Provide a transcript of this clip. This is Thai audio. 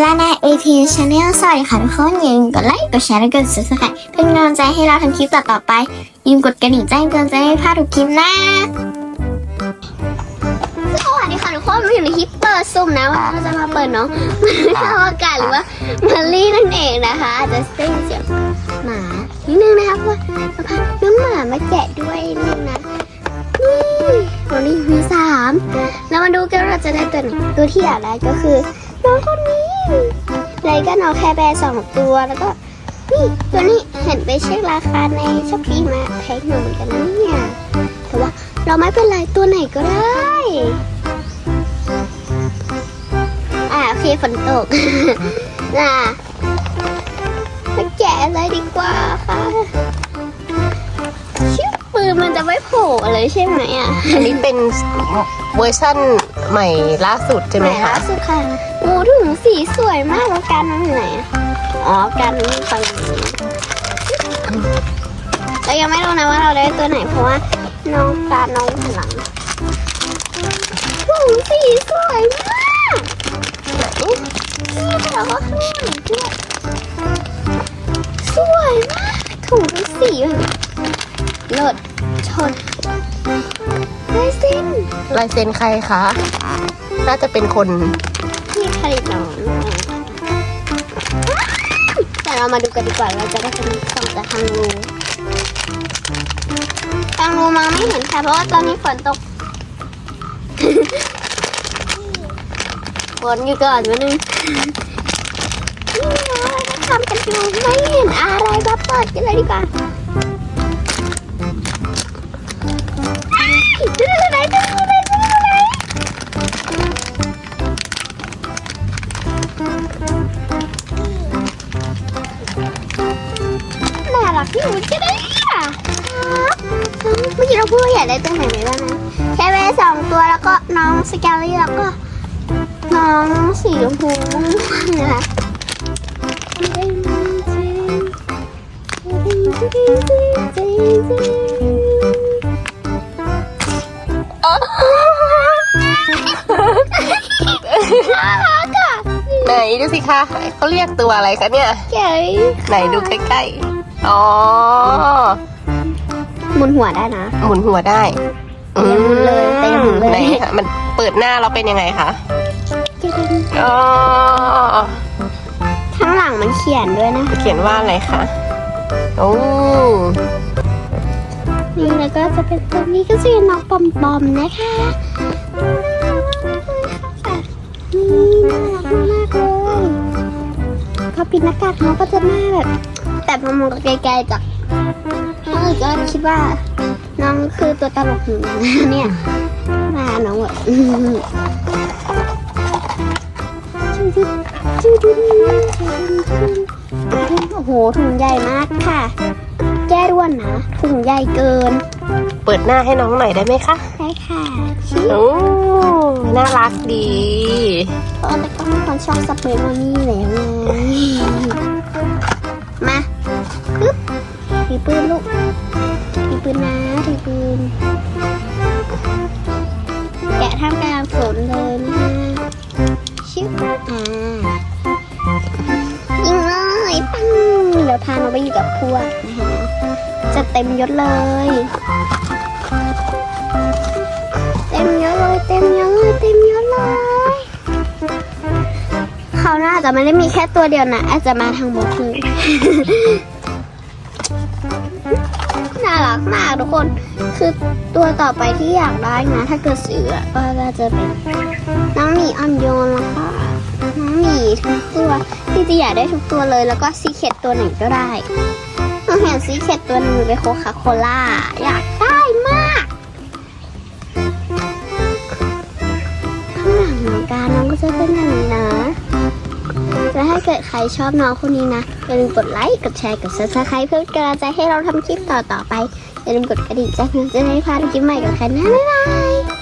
แลาน AP Channel สวัสดีค่ะทุกคนอย่าลืมกดไลค์กดแชร์และกด subscribe เป็นกำลังใจให้เราทำคลิปต่อๆไปอย่าลืมกดกระดิ่งแจ้งเตือนจะได้ไม่พลาดทุกคลิปนะสวัสดีค่ะทุกคนมาอยู่ในคลิปเปิดซุ่มนะว่าเราจะมาเปิดน้องมันเข้าอากาศหรือว่ามารี่นั่นเองนะคะอาจจะได้ยินเสียงหมานิดนึงนะคะเพราะว่าน้องหมามาแกะด้วยนิดนึงนะนี่วันนี้มีสามแล้วมาดูกันเราจะได้ตัวไหนตัวที่อยากได้ก็คือ น้องคนนี้เลยก็น้องแคร์แบร์สองตัวแล้วก็ นี่ตัวนี้เห็นไปเช็คราคาในช้อปปี้มาแพงอยู่เหมือนกันนะเนี่ยแต่ว่าเราไม่เป็นไรตัวไหนก็ได้ อ่าโอเคฝนตกน่ะมาแกะอะไรดีกว่าค่ะ ชื่อปืนมันจะไม่โผล่เลยใช่ไหมอะอันนี้เป็นเวอร์ชั่นใหม่ล่าสุดใช่ไหมล่าคะสุดค่ะโอ้ถุงสีสวยมากแล้วกันมันอยู่ไหนอะอ๋อกันไปเรายังไม่รู้นะว่าเราได้ตัวไหนเพราะว่าน้องการน้องหลังถุงสีสวยมากนี่แต่ว่าข้างหลังด้วยสวยมากถุงเป็นสีแบบ เลิศชนได้สิ้นลายเซ็นใครคะ น่าจะเป็นคนที่ผลิตน้องแต่เรามาดูกันดีกว่าเราจะได้เป็นส่งจากทางรูทางรูมองไม่เห็นค่ะเพราะว่าตอนนี้ฝนตกฝนอยู่ก่อนมานึงนี่นะเราจะทำกันอยู่ไม่เห็นอะไรก็เปิดกันเลยดีกว่า รักที่สุดก็ได้ค่ะเมื่อกี้เราพูดว่าอยากได้ตัวไหนไหมบ้างนะแค่แม่สองตัวแล้วก็น้องสแกลลี่แล้วก็ น้องสีชมพูนะคะน่ารักอะไหนดูสิคะเขาเรียกตัวอะไรคะเนี่ยเก๋ไหนดูใกล้ๆ อ๋อหมุนหัวได้นะ หมุนหัวได้อืเต็มเลยเต็มเลย ไหนคะมันเปิดหน้าเราเป็นยังไงคะอ๋อข้างหลังมันเขียนด้วยนะ เขียนว่าอะไรคะโอ้นี่แล้วก็จะเป็นตัวนี้ก็จะเป็นน้องปอมปอมๆนะคะนี่น่ารักมากเลยพอปิดหน้ากากน้องก็จะหน้าแบบ แต่พอมองไกลๆจากน้องก็คิดว่า น้องคือตัวตลกหนึ่งนะเนี่ยหน้าน้องแบบอื้อหือโอ้โหถุงใหญ่มากค่ะ แก้ด้วนนะถุงใหญ่เกิน เปิดหน้าให้น้องหน่อยได้ไหมคะใช่ค่ะชิโอ้น่ารักดีเพราะแต่ก็มีคนชอบสเปรย์มานี่แล้วไง นเลยนะชิบอ่ายิงเลยปังเดี๋ยวพาน้องไปอยู่กับพวกนะคะจะเต็มยศเลย เต็มยศเลยเต็มยศเลยเต็มยศเลยเขาวหน้าจะไม่ได้มีแค่ตัวเดียวนะอาจจะมาทางบกเลย รักมากทุกคน คือตัวต่อไปที่อยากได้นะถ้าเกิดซื้อก็จะเป็นน้องหมีออนโยนแล้วก็น้องหมีทุกตัวที่จะอยากได้ทุกตัวเลย แล้วก็ซีเคตตัวไหนก็ได้น้องเห็นซีเคตตัวหนึงเป็นโคคาโคล่าอยากได้มากข้างหลังน้องการน้องก็จะเป็น ดใครชอบน้องคนนี้นะ อย่าลืมกดไลค์ กดแชร์ กดซับสไครป์เพื่อเป็นกำลังใจให้เราทำคลิปต่อๆไป อย่าลืมกดกระดิ่งแจ้งเตือนจะได้พลาดคลิปใหม่กับใครนะ บ๊ายบาย